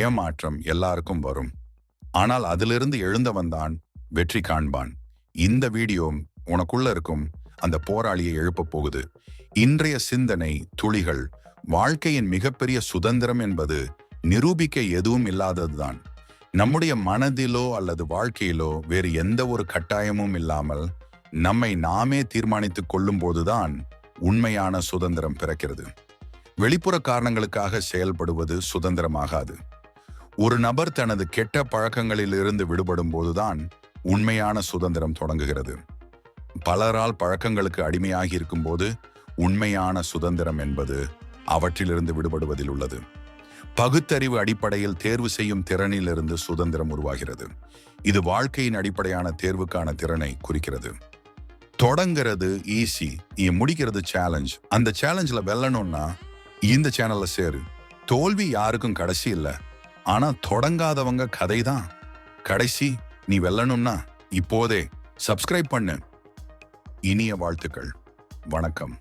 ஏமாற்றம் எல்லாருக்கும் வரும். ஆனால் அதிலிருந்து எழுந்தவன் தான் வெற்றி காண்பான். இந்த வீடியோ உனக்குள்ள இருக்கும் அந்த போராளியை எழுப்பப் போகுது. இன்றைய சிந்தனை துளிகள் வாழ்க்கையின் மிகப்பெரிய சுதந்திரம் என்பது நிரூபிக்க எதுவும் இல்லாததுதான் நம்முடைய மனதிலோ அல்லது வாழ்க்கையிலோ வேறு எந்த ஒரு கட்டாயமும் இல்லாமல் நம்மை நாமே தீர்மானித்துக் கொள்ளும் போதுதான் உண்மையான சுதந்திரம் பிறக்கிறது. வெளிப்புற காரணங்களுக்காக செயல்படுவது சுதந்திரமாகாது. ஒரு நபர் தனது கெட்ட பழக்கங்களில் இருந்து விடுபடும் போதுதான் உண்மையான சுதந்திரம் தொடங்குகிறது. பலரால் பழக்கங்களுக்கு அடிமையாகி இருக்கும்போது உண்மையான சுதந்திரம் என்பது அவற்றிலிருந்து விடுபடுவதில் உள்ளது. பகுத்தறிவு அடிப்படையில் தேர்வு செய்யும் திறனிலிருந்து சுதந்திரம் உருவாகிறது. இது வாழ்க்கையின் அடிப்படையான தேர்வுக்கான திறனை குறிக்கிறது. தொடங்கிறது ஈஸி நீ முடிக்கிறது சேலஞ்ச் அந்த சேலஞ்சில் வெல்லணும்னா இந்த சேனலில் சேரு. தோல்வி யாருக்கும் கடைசி இல்லை. ஆனா தொடங்காதவங்க கதை தான் கடைசி நீ வெல்லணும்னா இப்போதே சப்ஸ்கிரைப் பண்ணு. இனிய வாழ்த்துக்கள். வணக்கம்.